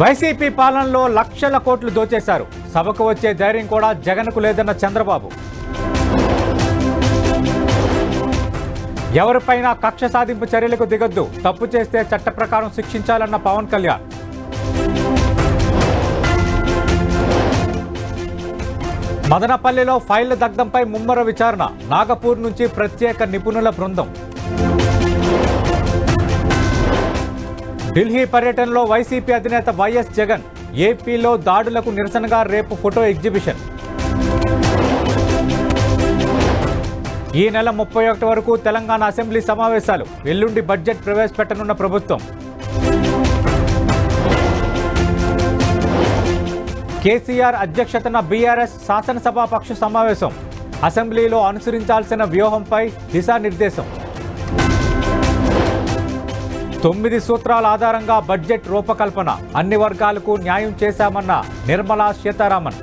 YCP పాలనలో లక్షల కోట్లు దోచేశారు. సభకు వచ్చే ధైర్యం కూడా జగన్కు లేదన్న చంద్రబాబు. ఎవరిపైనా కక్ష సాధింపు చర్యలకు దిగొద్దు. తప్పు చేస్తే చట్ట ప్రకారం శిక్షించాలన్న పవన్ కళ్యాణ్. మదనపల్లిలో ఫైళ్ళ దగ్ధంపై ముమ్మర విచారణ. నాగపూర్ నుంచి ప్రత్యేక నిపుణుల బృందం. ఢిల్లీ పర్యటనలో వైసీపీ అధినేత వైఎస్ జగన్ ఏపీలో దాడులకు నిరసనగా రేపు ఫోటో ఎగ్జిబిషన్. ఈ నెల ముప్పై ఒకటి వరకు తెలంగాణ అసెంబ్లీ సమావేశాలు. ఎల్లుండి బడ్జెట్ ప్రవేశపెట్టనున్న ప్రభుత్వం. కేసీఆర్ అధ్యక్షతన బీఆర్ఎస్ శాసనసభాపక్ష సమావేశం. అసెంబ్లీలో అనుసరించాల్సిన వ్యూహంపై దిశానిర్దేశం. తొమ్మిది సూత్రాల ఆధారంగా బడ్జెట్ రూపకల్పన. అన్ని వర్గాలకు న్యాయం చేశామన్న నిర్మలా సీతారామన్.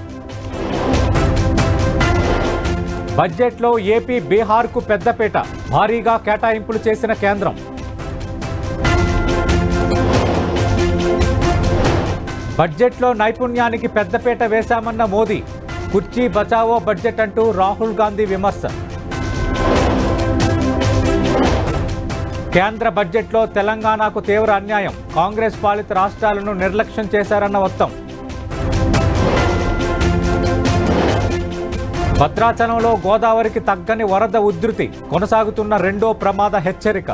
బడ్జెట్లో ఏపీ బీహార్కు పెద్దపేట. భారీగా కేటాయింపులు చేసిన కేంద్రం. బడ్జెట్లో నైపుణ్యానికి పెద్దపేట వేశామన్న మోదీ. కుర్చీ బచావో బడ్జెట్ అంటూ రాహుల్ గాంధీ విమర్శ. కేంద్ర బడ్జెట్లో తెలంగాణకు తీవ్ర అన్యాయం. కాంగ్రెస్ పాలిత రాష్ట్రాలను నిర్లక్ష్యం చేశారన్న మొత్తం భద్రాచలంలో గోదావరికి తగ్గని వరద ఉధృతి. కొనసాగుతున్న రెండో ప్రమాద హెచ్చరిక.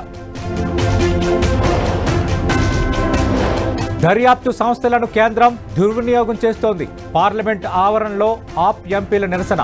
దర్యాప్తు సంస్థలను కేంద్రం దుర్వినియోగం చేస్తోంది. పార్లమెంట్ ఆవరణలో ఆప్ ఎంపీల నిరసన.